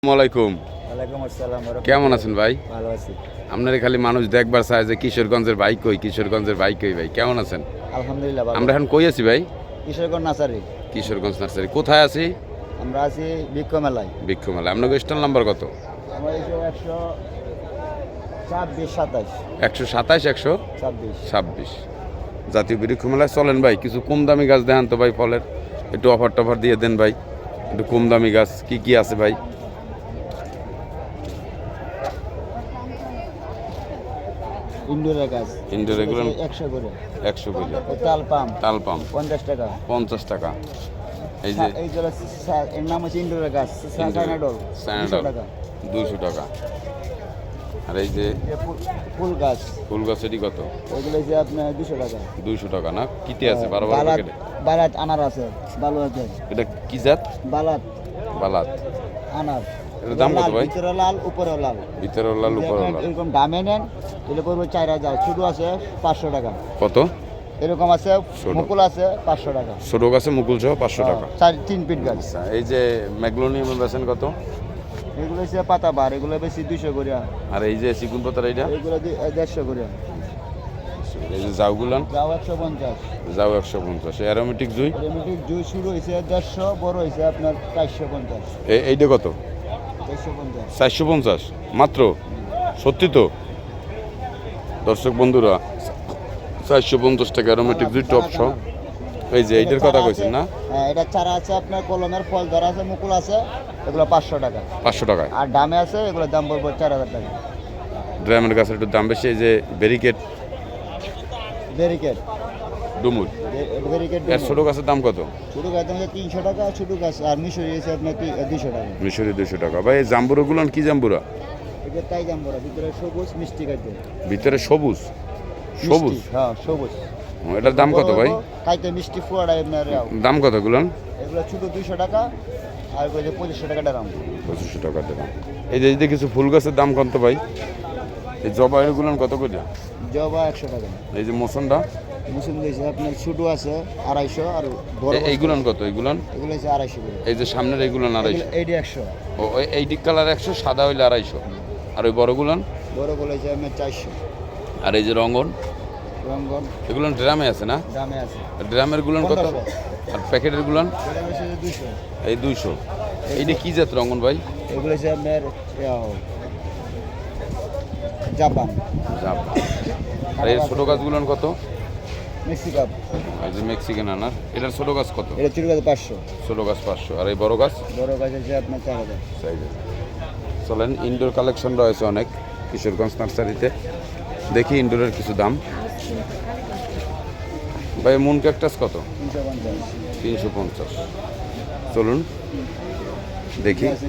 আসসালামাইকুম কেমন আছেন ভাই? ভালো আছি। আপনার খালি মানুষ দেখবার চায় যে কিশোরগঞ্জের বাইক কই কিশোরগঞ্জের বাইক কই ভাই কেমন আছেন? আলহামদুলিল্লাহ আমরা এখন কই আছি ভাই? কিশোরগঞ্জ নার্সারি। কিশোরগঞ্জ নার্সারি। কোথায় আছি? আমরা আছি বৃক্ষ মেলায় বৃক্ষ মেলায় আপনাকে স্টল নাম্বার কত? আমরা একশো ছাব্বিশ সাতাশ একশো সাতাইশ একশো ছাব্বিশ। ছাব্বিশ। জাতীয় বৃক্ষমেলায় চলেন ভাই কিছু কম দামি গাছ দেখান তো ভাই ফলের। একটু অফার টফার দিয়ে দেন ভাই। একটু কম দামি গাছ কি কি আছে ভাই? ইন্ডোরের গাছ। ইন্ডোর এগুলো একশো করে। একশো করে। তাল পাম। তাল পাম। পঞ্চাশ টাকা। পঞ্চাশ টাকা। এই যে এই যে এর নাম হচ্ছে ইন্ডোরের গাছ। ইন্ডোর। সাইনাডল টাকা। দুশো টাকা। আর এই যে ফুল- গাছ। ফুল গাছ এটি কত? এগুলো হচ্ছে আপনার দুশো টাকা। দুইশো টাকা না? কিতে আছে? বারো বারো প্যাকেটে বালাত আনার আছে ভালো আছে এটা কি জাত? বালাত। বালাত। আনার। দাম কত ভাই? ভিতরে লাল উপরে লাল। ভিতরে লাল উপরে লাল। এরকম দামে নেন তাহলে পড়বে চার হাজার। ছোটো আছে পাঁচশো টাকা। কত? এরকম আছে মুকুল আছে পাঁচশো টাকা। ছোট গাছে মুকুল সহ পাঁচশো টাকা। চার তিন পিট গাছ। আচ্ছা এই যে ম্যাগলোনিয়ামের বেছেন কত? এগুলো হচ্ছে পাতা বার এগুলো বেশি দুইশো করে। আর এই যে চিকুন পাতার এইটা? এগুলো দি- এ, দেড়শো করে। এই যে জাউগুলান? অ্যারোমেটিক জুই? শুরু বড় আপনার চারশো পঞ্চাশ। এই- এইটা কত? চারশো পঞ্চাশ। মাত্র? সত্যি তো? দর্শক বন্ধুরা চারশো পঞ্চাশ টাকা অ্যারোমেটিক দুই টপ সহ এই যে এইটার কথা কইছেন না? হ্যাঁ এটা চারা আছে আপনার কলমের ফল ধরা আছে মুকুল আছে এগুলো পাঁচশো টাকা। পাঁচশো টাকা আর দামে আছে এগুলোর দাম পড়বে চার হাজার টাকা। ড্রামের গাছের একটু দাম বেশি এই যে ব্যারিকেড ব্যারিকেড ডুমুর। এর ছোটো গাছের দাম কত? ছোটো গাছ দাম তিনশো টাকা ছোটো গাছ আর মিশরি হয়েছে আপনার দুইশো টাকা। মিশরি দুশো টাকা। ভাই জাম্বুরাগুলো কি জাম্বুরা? এটা তাই দাম বড় ভিতরে সবুজ মিষ্টি খাইতে ভিতরে সবুজ? সবুজ? হ্যাঁ সবুজ। এটার দাম কত ভাই? খাইতে মিষ্টি ফুয়াটা আপনার দাম কত গুলান এগুলো ছোটো দুইশো টাকা আর ওই যে পঁচিশশো টাকা দাম পঁচিশশো টাকা দেবেন এই যে এই যে কিছু ফুল গাছের দাম কত ভাই? এই জবা এগুলো কত করে? জবা একশো টাকা। এই যে মোসনটা মুসুম দিয়েছে আপনার ছোটো আছে আড়াইশো আর বড় এইগুলান কত? এইগুলান? এগুলো হচ্ছে আড়াইশো এই যে সামনের এইগুলান আড়াইশো। এইটি একশো। ও ওই এই কালার একশো সাদা হইলে আড়াইশো। আর ওই বড়গুলান বড়গুলো হচ্ছে আপনার চারশো। আর এই যে রঙন রঙ্গন। এগুলো ড্রামে আছে না? আছে। ড্রামের গুলান কত? আর প্যাকেটের গুলান? এই দুইশো। এইটা কি জাত রঙন ভাই? এগুলো হচ্ছে আপনার জাপান। জাপান। আর এই ছোটো গাছগুলোর কত? মেক্সিকাপ যে মেক্সিকান আনার এটার ছোটো গাছ কত? এটা ছোটো গাছ পাঁচশো। ছোটো গাছ পাঁচশো। আর এই বড় গাছ? বড় গাছ হচ্ছে আপনার চার হাজার। চলেন ইনডোর কালেকশন রয়েছে অনেক কিশোরগঞ্জ নার্সারিতে। দেখি ইনডোরের কিছু দাম। ভাই মুন ক্যাকটাস কত? তিনশো পঞ্চাশ। চলুন দেখি। আছে